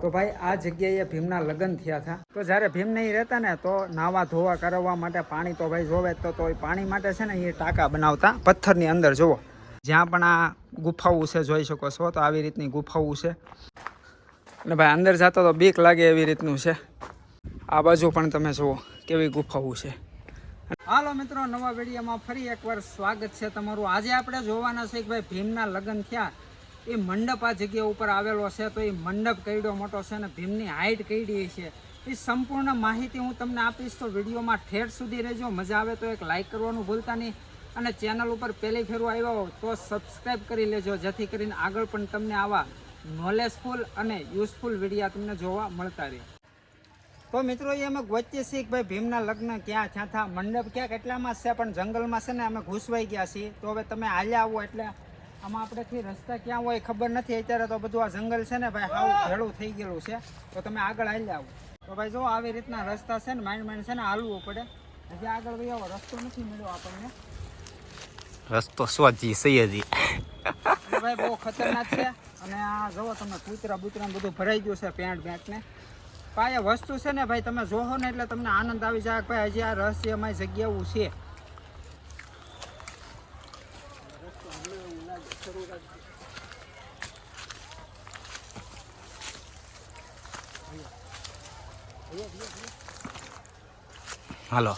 તો ભાઈ, આ જગ્યાએ ભીમના લગ્ન થયા હતા. તો જ્યારે ભીમ નહીં રહેતા ને, તો નાવા ધોવા કરાવવા માટે પાણી તો ભાઈ જોવે તો તો પાણી માટે છે ને એ ટાંકા બનાવતા પથ્થરની અંદર, જુઓ. જ્યાં પણ આ ગુફાઓ છે, જોઈ શકો છો, તો આવી રીતની ગુફાઓ છે. અને ભાઈ, અંદર જતા તો બીક લાગે એવી રીતનું છે. આ બાજુ પણ તમે જુઓ, કેવી ગુફાઓ છે. હાલો મિત્રો, નવા વિડીયોમાં ફરી એકવાર સ્વાગત છે તમારું. આજે આપણે જોવાના છે કે ભાઈ, ભીમના લગ્ન થયા. એ મંડપ આ જગ્યા ઉપર આવેલો છે તો એ મંડપ કઈડો મોટો છે અને ભીમની હાઈટ કઈડી છે. એ સંપૂર્ણ માહિતી હું તમને આપીશ તો વિડીયોમાં ઠેર સુધી રહેજો. મજા આવે તો એક લાઈક કરવાનું ભૂલતા નહીં. અને ચેનલ ઉપર પહેલી ફેરવા આવ્યા હો તો સબસ્ક્રાઈબ કરી લેજો, જેથી કરીને આગળ પણ તમને આવા નોલેજફુલ અને યુઝફુલ વિડીયા તમને જોવા મળતા રહે. તો મિત્રો એ અમે વચ્ચે શીખ ભાઈ ભીમના લગ્ન ક્યાં થયા હતા મંડપ ક્યાં કેટલામાં છે? પણ જંગલમાં છે ને અમે ઘૂસવાઈ ગયા છીએ. તો હવે તમે હાલ્યા આવો એટલે આમાં આપણેથી રસ્તા ક્યાં હોય ખબર નથી. અત્યારે તો બધું આ જંગલ છે ને ભાઈ હાવ ભેળું થઈ ગયેલું છે. તો તમે આગળ હાલ્યા આવો. તો ભાઈ જો આવી રીતના રસ્તા છે ને માઇન્ડ માઇન્ડ છે ને હાલવું પડે. હજી આગળ ભાઈ આવો. રસ્તો નથી મળ્યો આપણને. રસ્તો સ્વાજી સૈયદી ભાઈ બહુ ખતરનાક છે. અને આ જુઓ તમે કૂતરા બૂતરા બધું ભરાઈ ગયું છે પેન્ટ પેન્ટ ને પાયા વસ્તુ છે ને ભાઈ તમે જોહો ને એટલે તમને આનંદ આવી જાય ભાઈ હજી આ રહસ્યમય જગ્યાઓ છે. હાલો.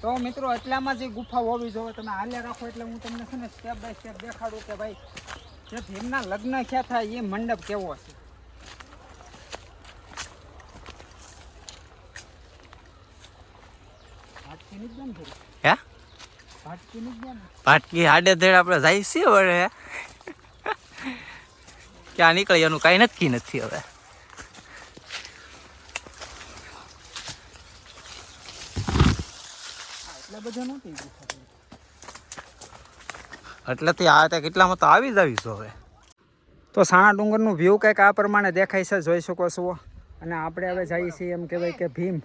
તો મિત્રો એટલામાં જે ગુફા હોવી જોઈએ તમે હાલ્યા રાખો એટલે હું તમને છે ને સ્ટેપ બાય સ્ટેપ દેખાડું કે ભાઈ જે ભીમના લગ્ન ક્યાં થાય એ મંડપ કેવો છે ભાટકીની જ હાડે ધડ આપણે જાય છે હવે ક્યાં નીકળી એનું કાંઈ નક્કી નથી હવે. એટલેથી આ તે કેટલામાં તો આવી જ આવીશું હવે. તો સાણા ડુંગરનું વ્યૂ કંઈક આ પ્રમાણે દેખાય છે જોઈ શકો છો. અને આપણે હવે જઈએ છીએ એમ કહેવાય કે ભીમ.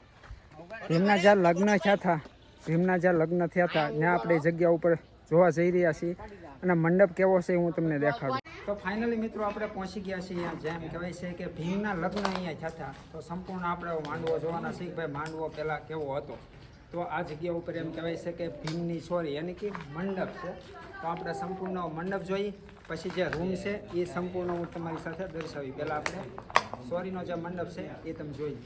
ભીમના જ્યાં લગ્ન થયા હતા ભીમના જ્યાં લગ્ન થયા હતા, ત્યાં આપણે જગ્યા ઉપર જોવા જઈ રહ્યા છીએ. અને મંડપ કેવો છે હું તમને દેખાડું. તો ફાઇનલી મિત્રો આપણે પહોંચી ગયા છીએ જેમ કહેવાય છે કે ભીમના લગ્ન અહીંયા થયા હતા. તો સંપૂર્ણ આપણે માંડવો જોવાના છીએ ભાઈ માંડવો પહેલાં કેવો હતો. તો આ જગ્યા ઉપર એમ કહેવાય છે કે ભીમની સોરી યાની કે મંડપ છે. તો આપણે સંપૂર્ણ મંડપ જોઈએ પછી જે રૂમ છે એ સંપૂર્ણ હું તમારી સાથે દર્શાવી. પહેલાં આપણે સોરીનો જે મંડપ છે એ તમે જોઈ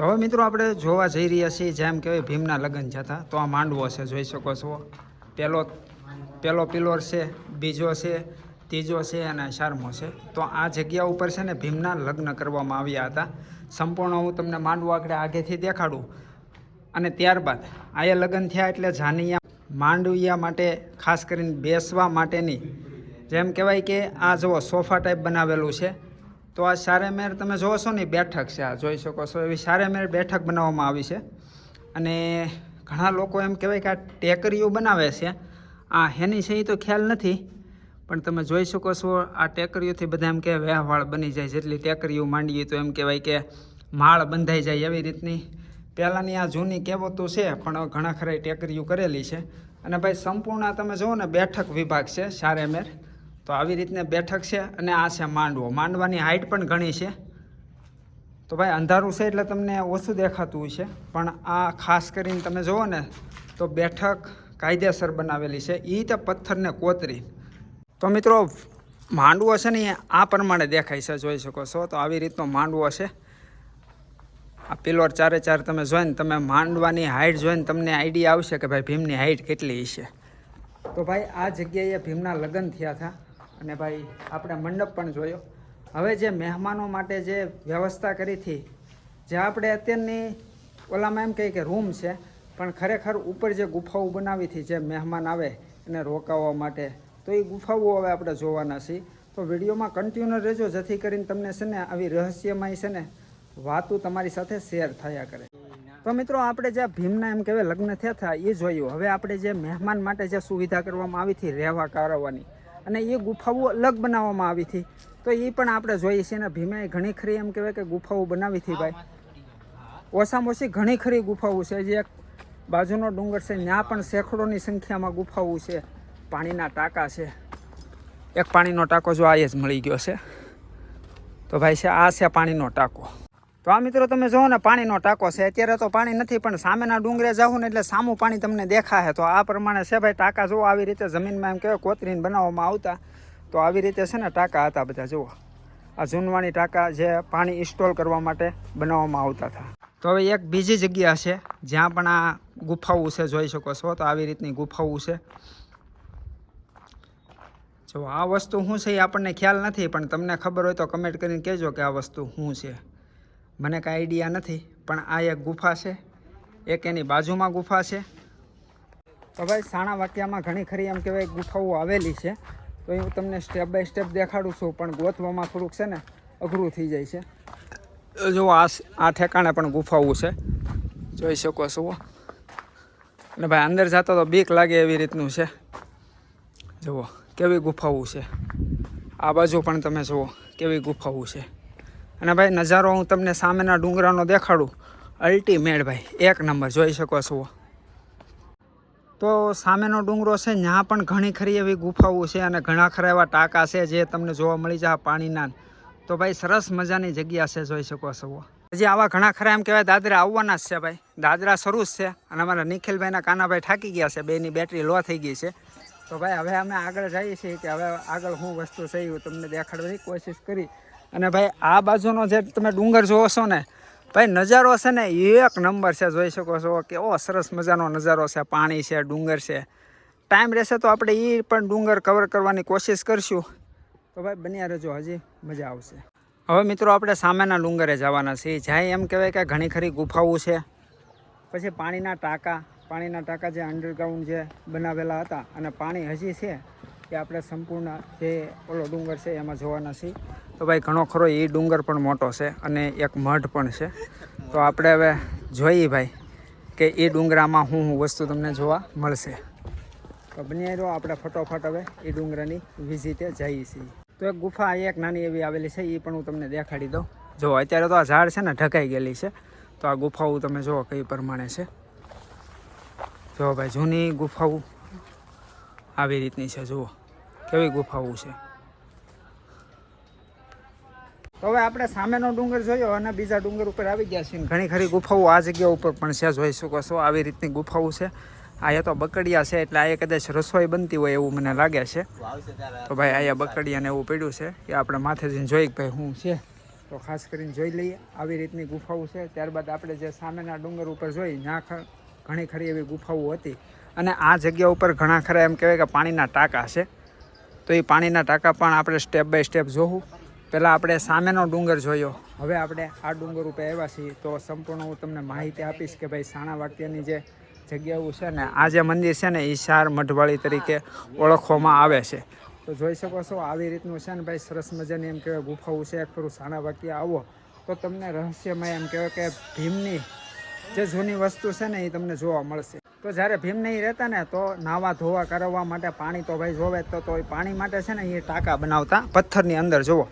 તો હવે મિત્રો આપણે જોવા જઈ રહ્યા છીએ, જેમ કહેવાય ભીમના લગ્ન જતા તો આ માંડવો છે, જોઈ શકો છો. પહેલો પહેલો પિલોર છે, બીજો છે, ત્રીજો છે અને ચારમો છે. તો આ જગ્યા ઉપર છે ને ભીમના લગ્ન કરવામાં આવ્યા હતા. સંપૂર્ણ હું તમને માંડવો આગળ આગેથી દેખાડું. અને ત્યારબાદ આયા લગ્ન થયા એટલે જાનિયા માંડવિયા માટે ખાસ કરીને બેસવા માટેની, જેમ કહેવાય કે આ જુઓ, સોફા ટાઈપ બનાવેલું છે. તો આ સારેમેર તમે જોવો છો ને બેઠક છે, આ જોઈ શકો છો એવી સારેમેર બેઠક બનાવવામાં આવી છે. અને ઘણા લોકો એમ કહેવાય કે આ ટેકરીઓ બનાવે છે. આ હેની છે એ તો ખ્યાલ નથી, પણ તમે જોઈ શકો છો આ ટેકરીઓથી બધા એમ કે વ્યવહાર બની જાય, જેટલી ટેકરીઓ માંડીએ તો એમ કહેવાય કે માળ બંધાઈ જાય એવી રીતની. પહેલાંની આ જૂની કહેવતો છે, પણ ઘણા ખરા ટેકરીઓ કરેલી છે. અને ભાઈ સંપૂર્ણ તમે જુઓ ને બેઠક વિભાગ છે સારેમેર તો આવી રીતને બેઠક છે અને આ છે માંડવો. માંડવાની હાઈટ પણ ઘણી છે. તો ભાઈ, અંધારું છે એટલે તમને ઓછું દેખાતું છે પણ આ ખાસ કરીને તમે જુઓ ને, તો બેઠક કાયદેસર બનાવેલી છે. એ તો પથ્થરને કોતરી. તો મિત્રો, માંડવો છે ને, આ પ્રમાણે દેખાય છે, જોઈ શકો છો. તો આવી રીતનો માંડવો છે. આ પિલોર ચારે ચાર તમે જોઈને તમે માંડવાની હાઈટ જોઈને તમને આઈડિયા આવશે કે ભાઈ, ભીમની હાઈટ કેટલી છે તો ભાઈ, આ જગ્યાએ ભીમના લગ્ન થયા હતા. અને ભાઈ, આપણે મંડપ પણ જોયો. હવે જે મહેમાનો માટે જે વ્યવસ્થા કરી હતી, જે આપણે અત્યારની ઓલામાં એમ કહીએ કે રૂમ છે, પણ ખરેખર ઉપર જે ગુફાઓ બનાવી હતી, જે મહેમાન આવે એને રોકાવવા માટે, તો એ ગુફાઓ હવે આપણે જોવાના છીએ. તો વિડીયોમાં કન્ટિન્યુ રહેજો, જેથી કરીને તમને છે ને આવી રહસ્યમય છે ને વાતો તમારી સાથે શેર થયા કરે. તો મિત્રો, આપણે જે ભીમના એમ કહેવાય, લગ્ન થયા હતા, એ જોયું. હવે આપણે જે મહેમાન માટે જે સુવિધા કરવામાં આવી હતી, રહેવા કરવાની અને એ ગુફાઓ અલગ બનાવવામાં આવી હતી. તો એ પણ આપણે જોઈએ છીએ અને ભીમાએ ઘણી ખરી એમ કહેવાય કે ગુફાઓ બનાવી હતી ભાઈ. ઓછામાં ઓછી ઘણી ખરી ગુફાઓ છે. જે બાજુનો ડુંગર છે, ત્યાં પણ સેંકડોની સંખ્યામાં ગુફાઓ છે. પાણીના ટાંકા છે. એક પાણીનો ટાંકો જો આ જ મળી ગયો છે. તો ભાઈ છે, આ છે પાણીનો ટાંકો. તો આ મિત્રો તમે જુઓ ને, પાણીનો ટાંકો છે. અત્યારે તો પાણી નથી, પણ સામેના ડુંગરે જાઉં ને એટલે સામું પાણી તમને દેખાશે. તો આ પ્રમાણે છે ભાઈ, ટાંકા જુઓ, આવી રીતે જમીનમાં એમ કહેવાય, કોતરીને બનાવવામાં આવતા. તો આવી રીતે છે ને, ટાંકા હતા બધા, જુઓ. આ જૂનવાણી ટાંકા જે પાણી ઇન્સ્ટોલ કરવા માટે બનાવવામાં આવતા હતા. તો હવે એક બીજી જગ્યા છે, જ્યાં પણ આ ગુફાઓ છે, જોઈ શકો છો. તો આવી રીતની ગુફાઓ છે. જો આ વસ્તુ શું છે એ આપણને ખ્યાલ નથી, પણ તમને ખબર હોય તો કમેન્ટ કરીને કહેજો કે આ વસ્તુ શું છે. મને કાંઈ આઈડિયા નથી, પણ આ એક ગુફા છે. એક એની બાજુમાં ગુફા છે. તો ભાઈ, સાણા વાક્યામાં ઘણી ખરી એમ કહેવાય, ગુફાઓ આવેલી છે. તો હું તમને સ્ટેપ બાય સ્ટેપ દેખાડું છું, પણ ગોતવામાં થોડુંક છે ને, અઘરું થઈ જાય છે. જો આ આ ઠેકાણે પણ ગુફાઓ છે. જોઈ શકો છો. અને ભાઈ, અંદર જતો તો બીક લાગે એવી રીતનું છે. જુઓ, કેવી ગુફાઓ છે. આ બાજુ પણ તમે જુઓ, કેવી ગુફાઓ છે. અને ભાઈ, નજારો હું તમને સામેના ડુંગરાનો દેખાડું. અલ્ટીમેટ ભાઈ, એક નંબર, જોઈ શકો છો. તો સામેનો ડુંગરો છે ત્યાં પણ ઘણી ખરી એવી ગુફાઓ છે અને ઘણા ખરા એવા ટાંકા છે જે તમને જોવા મળી જાય પાણીના. તો ભાઈ, સરસ મજાની જગ્યા છે, જોઈ શકો છો. હજી આવા ઘણા ખરા એમ કહેવાય, દાદરા આવવાના જ છે ભાઈ. દાદરા શરૂ જ છે અને અમારા નિખિલભાઈના કાનાભાઈ થાકી ગયા છે, બેની બેટરી લો થઈ ગઈ છે. તો ભાઈ, હવે અમે આગળ જઈએ છીએ કે હવે આગળ શું વસ્તુ એ તમને દેખાડવાની કોશિશ કરી. અને ભાઈ, આ બાજુનો જે તમે ડુંગર જોવો છો ને, ભાઈ, નજારો છે ને, એક નંબર છે, જોઈ શકો છો. કેવો સરસ મજાનો નજારો છે, પાણી છે, ડુંગર છે. ટાઈમ રહેશે તો આપણે એ પણ ડુંગર કવર કરવાની કોશિશ કરશું. તો ભાઈ, બન્યા રહેજો, હજી મજા આવશે. હવે મિત્રો, આપણે સામેના ડુંગરે જવાના છીએ. જ્યાં એમ કહેવાય કે ઘણી ખરી ગુફાઓ છે. પછી પાણીના ટાંકા પાણીના ટાંકા જે અંડરગ્રાઉન્ડ જે બનાવેલા હતા, અને પાણી હજી છે, એ આપણે સંપૂર્ણ જે ઓલો ડુંગર છે, એમાં જોવાના છીએ. તો ભાઈ, ઘણો ખરો એ ડુંગર પણ મોટો છે અને એક મઢ પણ છે. તો આપણે હવે જોઈએ ભાઈ કે એ ડુંગરામાં હું હું વસ્તુ તમને જોવા મળશે. તો બની રહ્યો આપણે ફટોફટ હવે એ ડુંગરાની વિઝિટે જઈએ છીએ. તો એક ગુફા એક નાની એવી આવેલી છે એ પણ હું તમને દેખાડી દઉં. જો, અત્યારે તો આ ઝાડ છે ને, ઢકાઈ ગયેલી છે. તો આ ગુફાઓ તમે જુઓ કઈ પ્રમાણે છે. જો ભાઈ, જૂની ગુફાઓ આવી રીતની છે, જુઓ. કેવી ગુફાઓ છે. તો હવે આપણે સામેનો ડુંગર જોયો અને બીજા ડુંગર ઉપર આવી ગયા છીએ. ઘણી ખરી ગુફાઓ આ જગ્યા ઉપર પણ છે. જોઈ શકો છો, આવી રીતની ગુફાઓ છે. અહીંયા તો બકડિયા છે, એટલે અહીંયા કદાચ રસોઈ બનતી હોય એવું મને લાગે છે. તો ભાઈ અહીંયા બકડિયાને એવું પડ્યું છે એ આપણે માથે જઈને જોઈ ભાઈ હું છે. તો ખાસ કરીને જોઈ લઈએ, આવી રીતની ગુફાઓ છે. ત્યારબાદ આપણે જે સામેના ડુંગર ઉપર જોઈ, ત્યાં ઘણી ખરી એવી ગુફાઓ હતી. અને આ જગ્યા ઉપર ઘણા ખરા એમ કહેવાય કે પાણીના ટાંકા છે. તો એ પાણીના ટાંકા પણ આપણે સ્ટેપ બાય સ્ટેપ જોવું પહેલાં આપણે સામેનો ડુંગર જોયો. હવે આપણે આ ડુંગર ઉપર આવ્યા છીએ. તો સંપૂર્ણ હું તમને માહિતી આપીશ કે ભાઈ સાણા વાક્યની જે જગ્યાઓ છે ને, આ જે મંદિર છે ને, એ શાર મઢવાળી તરીકે ઓળખવામાં આવે છે. તો જોઈ શકો છો આવી રીતનું છે ને ભાઈ સરસ મજાની એમ કહેવાય ગુફાઓ છે. એક ફરું સાણા વાક્ય આવો. તો તમને રહસ્યમય એમ કહેવાય કે ભીમની જે જૂની વસ્તુ છે ને, એ તમને જોવા મળશે. તો જ્યારે ભીમ નહીં રહેતા ને, તો નાવા ધોવા કરાવવા માટે પાણી તો ભાઈ જોવે તો તો એ પાણી માટે છે ને, એ ટાંકા બનાવતા પથ્થરની અંદર, જુઓ.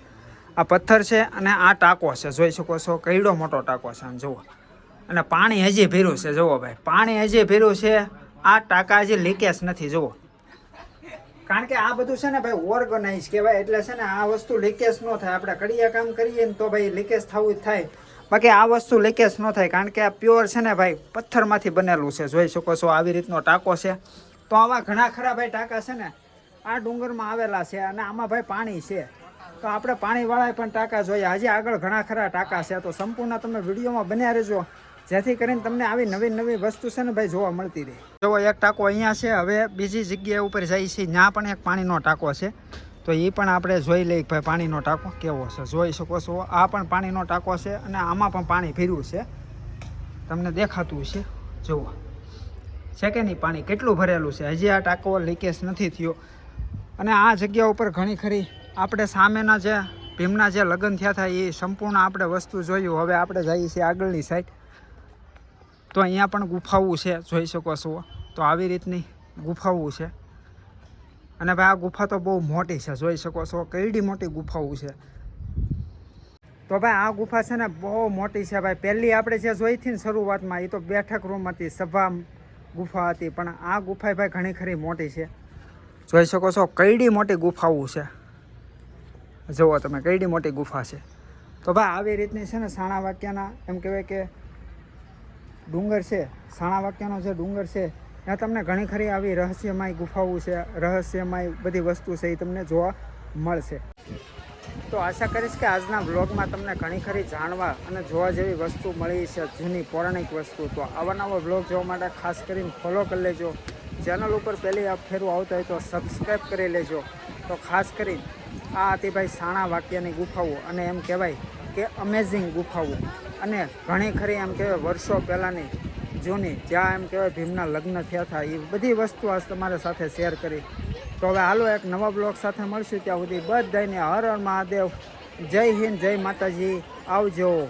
આ પથ્થર છે અને આ ટાંકો છે. જોઈ શકો છો કઈડો મોટો ટાંકો છે. આમ જુઓ. અને પાણી હજી ભીરું છે. જુઓ ભાઈ. પાણી હજી ભીરું છે. આ ટાંકા હજી લીકેજ નથી. જુઓ. કારણ કે આ બધું છે ને ભાઈ ઓર્ગનાઇઝ કહેવાય. એટલે છે ને આ વસ્તુ લીકેજ ન થાય. આપણે કડિયા કામ કરીએ ને તો ભાઈ લીકેજ થવું જ થાય. બાકી આ વસ્તુ લીકેજ ન થાય. કારણ કે આ પ્યોર છે ને ભાઈ પથ્થરમાંથી બનેલું છે. જોઈ શકો છો આવી રીતનો ટાંકો છે. તો આવા ઘણા ખરા ભાઈ ટાંકા છે ને આ ડુંગરમાં આવેલા છે અને આમાં ભાઈ પાણી છે. તો આપણે પાણીવાળાએ પણ ટાંકા જોઈએ. હજી આગળ ઘણા ખરા ટાંકા છે. તો સંપૂર્ણ તમે વિડીયોમાં બન્યા રહેજો. જેથી કરીને તમને આવી નવી નવી વસ્તુ છે ને ભાઈ જોવા મળતી રહે. જો એક ટાંકો અહીંયા છે, હવે બીજી જગ્યા ઉપર જાય છે. ત્યાં પણ એક પાણીનો ટાંકો છે. તો એ પણ આપણે જોઈ લઈએ ભાઈ પાણીનો ટાંકો કેવો છે. જોઈ શકો છો. આ પણ પાણીનો ટાંકો છે અને આમાં પણ પાણી ભર્યું છે. તમને દેખાતું છે જુઓ. છે કે નહીં પાણી કેટલું ભરેલું છે. હજી આ ટાંકો લીકેજ નથી થયો. અને આ જગ્યા ઉપર ઘણી ખરી આપણે સામેના જે ભીમના જે લગ્ન થયા હતા, એ સંપૂર્ણ આપણે વસ્તુ જોયું. હવે આપણે જઈએ છીએ આગળની સાઈડ તો અહીંયા પણ ગુફાઓ છે, જોઈ શકો છો. તો આવી રીતની ગુફાઓ છે. અને ભાઈ, આ ગુફા તો બહુ મોટી છે, જોઈ શકો છો. કેડી મોટી ગુફાઓ છે. તો ભાઈ, આ ગુફા છે ને બહુ મોટી છે ભાઈ. પહેલી આપણે જે જોઈ હતી ને શરૂઆતમાં, એ તો બેઠક રૂમ હતી, સભા ગુફા હતી. પણ આ ગુફા ભાઈ ઘણી ખરી મોટી છે. જોઈ શકો છો કઈડી મોટી ગુફાઓ છે. જુઓ તમે, કઈડી મોટી ગુફા છે. તો ભાઈ, આવી રીતની છે ને સાણા વાક્યના, એમ કહેવાય કે ડુંગર છે, સાણા વાક્યનો જે ડુંગર છે, ત્યાં તમને ઘણી ખરી આવી રહસ્યમય ગુફાઓ છે, રહસ્યમય બધી વસ્તુ છે, એ તમને જોવા મળશે. તો આશા કરીશ કે આજના બ્લોગમાં તમને ઘણી ખરી જાણવા અને જોવા જેવી વસ્તુ મળી છે, જૂની પૌરાણિક વસ્તુ. તો આવા નવા બ્લોગ જોવા માટે ખાસ કરીને ફોલો કરી લેજો. ચેનલ ઉપર પહેલી આ ફેરું આવતા હોય તો સબસ્ક્રાઈબ કરી લેજો. તો ખાસ કરીને આ હતી સાણા વાક્યની ગુફાઓ અને એમ કહેવાય કે અમેઝિંગ ગુફાઓ. અને ઘણી ખરી એમ કહેવાય વર્ષો પહેલાંની જૂની, જ્યાં એમ કહેવાય ભીમના લગ્ન થયા હતા, એ બધી વસ્તુ આજ તમારા સાથે શેર કરી. તો હવે હાલો એક નવા બ્લોગ સાથે મળશું ત્યાં સુધી બધાને હર હર મહાદેવ. જય હિન્દ, જય માતાજી. આવજો.